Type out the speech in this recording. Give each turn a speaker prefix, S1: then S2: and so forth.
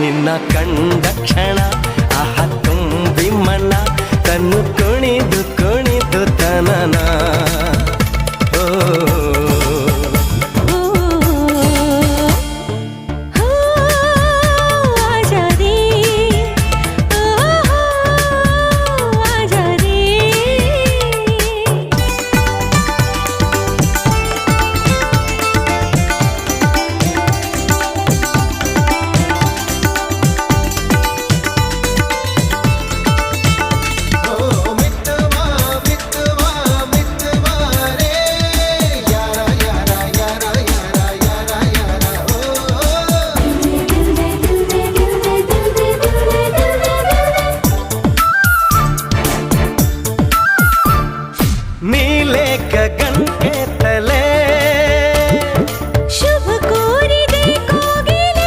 S1: ನಿನ್ನ ಕಂಡ ಕ್ಷಣ. నీ లేక